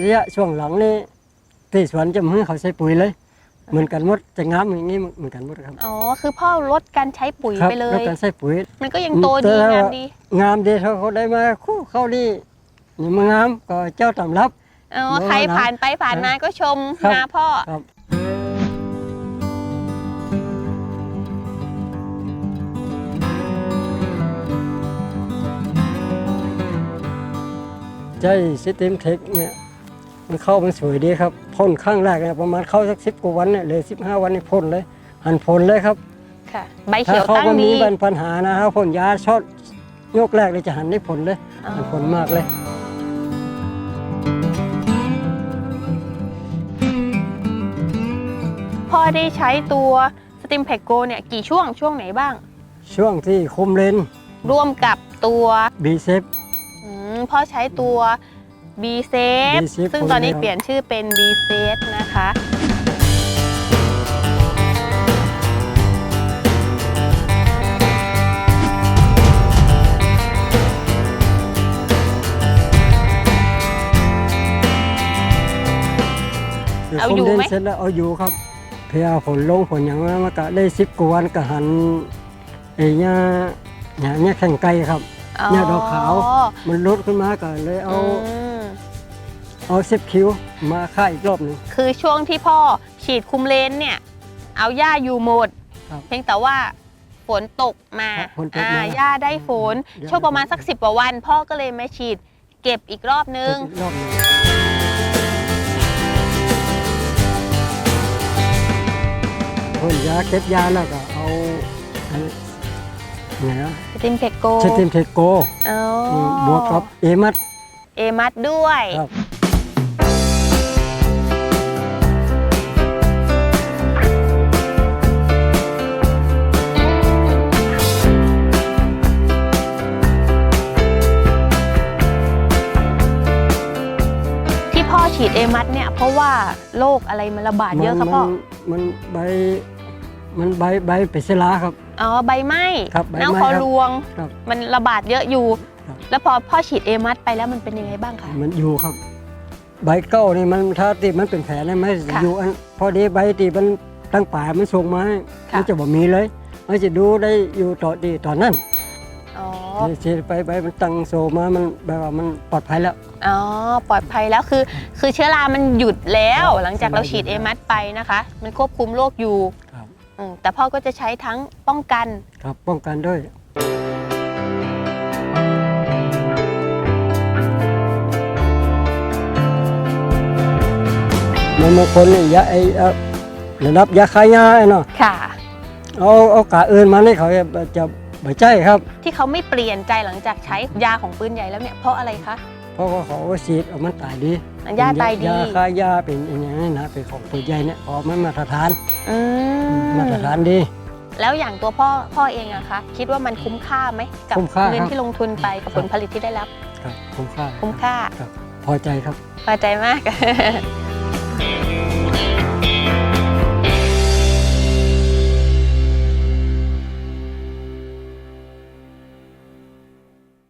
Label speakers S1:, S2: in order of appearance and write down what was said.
S1: ระยะช่วงหลังนี่ที่สวนจะมือเขาใช้ปุ๋ยเลย เหมือนกันหมดจะงามอย่างนี้เหมือนกันหมดครับ
S2: อ๋อคือพ่อลดการใช้ปุ๋ย
S1: ครับ
S2: ไปเล
S1: แล้ว
S2: ย
S1: การใช้ปุ๋ย
S2: มันก็ยังโตดี
S1: แต่
S2: งามดี
S1: งามดีเขาเขาได้มาคู่เข้านี่นี่มางามก็เจ้าตำรับ
S2: อ๋อ
S1: เนอะ
S2: ใครผ่านไปผ่านมาก็ชม
S1: ครับ
S2: นาพ่อ
S1: ครับ ใจซิสเต็มเทคเนี่ย มันเข้ามันสวยดีครับพ่นข้างแรกเนี่ยประมาณเข้าสักสิบกว่าวันเนี่ยเลยสิบห้าวันนี่พ่นเลย หันผลเลยครับ
S2: ค่ะ ใบ
S1: ถ้า
S2: เขียว
S1: เขา
S2: ตั้ง
S1: ว่ามี
S2: ดี
S1: ปัญหานะครับพ่นยาช็อตยกแรกเลยจะหันได้ผลเลย
S2: อ๋อ
S1: หันผลมากเลย
S2: พ่อได้ใช้ตัวสติมแพคโกเนี่ยกี่ช่วงช่วงไหนบ้าง
S1: ช่วงที่คุมเลน
S2: ร่วมกับตัว
S1: บีเซฟ
S2: อืมพ่อใช้ตัว B s a f e
S1: B-Safe
S2: ซึ่งตอนนี้
S1: คนเดียว
S2: เปลี่ยนชื่อเป็น B f a c e นะคะเอาอยู่ไหม
S1: คุเลนเสร็จแล้วเอาอยู่ครับ เพียผลลงผลอย่างนั้นมันก็ได้สิบกว่าวันก็หันไอ้เนี่ยเนี่ยเนี่ยแข่งไก่ครับเนี่ยดอกขาว มันลดขึ้นมาก็เลยเอา
S2: อืม
S1: เอาสิบคิวมาค่าอีกรอบหนึ่ง
S2: คือช่วงที่พ่อฉีดคุมเลนเนี่ย เอาหญ้าอยู่หมด
S1: ครับ
S2: เพียงแต่ว่าฝนตกมา
S1: ครับฝนตก
S2: อ่า
S1: มา
S2: หญ้าได้ฝน
S1: หญ้า
S2: ช่วงประมาณสักสิบกว่าวัน พ่อก็เลยมาฉีดเก็บอีกรอบนึง
S1: อีกรอบหนึ่งพ่นยาเก็บยาแล้วก็เอาไอ้ไหนอะ
S2: สติมเพกโก
S1: เชติมเทโก
S2: อ๋อ
S1: มบวกกับเอมัด
S2: เอมัดด้วย
S1: ครับ
S2: ฉีดเอมัดเนี่ยเพราะว่าโรคอะไรมันระบาดเยอะครับพ่อ
S1: มันใบ มันใบใบเป็ดเสลาครับ
S2: อ๋อใบไหม้
S1: ครับใบไหม้
S2: น้ำคอ
S1: ครับ
S2: รวง
S1: ครับ
S2: มันระบาดเยอะอยู่
S1: ครับ
S2: แล้วพอพ่อฉีดเอมัดไปแล้วมันเป็นยังไงบ้างคะ
S1: มันอยู่ครับ ใบเก้านี่มันถ้าติมันเป็นแผลได้ไหม
S2: ค่ะ
S1: อยู่อันพอดีใบตีมันตั้งป่ามันส่งมาให้
S2: ค่ะ
S1: มันจะบ่มีเลยมันจะดูได้อยู่ต่อดีตอนนั้น
S2: อ๋อ
S1: ทีไปใบมันตั้งโซมา มันแบบว่ามันปลอดภัยแล้ว
S2: อ๋อปลอดภัยแล้วคือ คือเชื้อรา มันหยุดแล้ว
S1: ครับ
S2: หลังจากเราฉีด
S1: ส
S2: เอบา
S1: ย
S2: มัดไปนะคะ มันควบคุมโรคอยู่
S1: ครับ
S2: อืมแต่พ่อก็จะใช้ทั้งป้องกัน
S1: ครับป้องกันด้วย มันบางคนนี่ยาไอเอ่อระดับยาคายาไอ้เนาะ
S2: ค่ะ
S1: เอาเอากาอื่นมานี่เขาจะจะไม่ใช่ครับ
S2: ที่เขาไม่เปลี่ยนใจหลังจากใช้ยาของปืนใหญ่แล้วเนี่ยเพราะอะไรคะ
S1: เพราะว่าเขาเอาฉีดเอามันตายดี
S2: ยาตายดี
S1: ยาฆ่ายาเป็นอย่างนี้นะเป็นของตัวใหญ่เนี่ยออกมันมาตรฐาน
S2: อืม
S1: มาตรฐานดี
S2: แล้วอย่างตัวพ่อพ่อเองอะคะคิดว่ามันคุ้มค่าไหมกั
S1: คุ้มค่า
S2: เงิน
S1: ครับ
S2: ที่ลงทุนไปกับ
S1: ครั
S2: ผ
S1: บ
S2: ลผลิตที่ได้รับ
S1: ครับคุ้มค่า
S2: คุ้มค่า
S1: ครับพอใจครับ
S2: พอใจมาก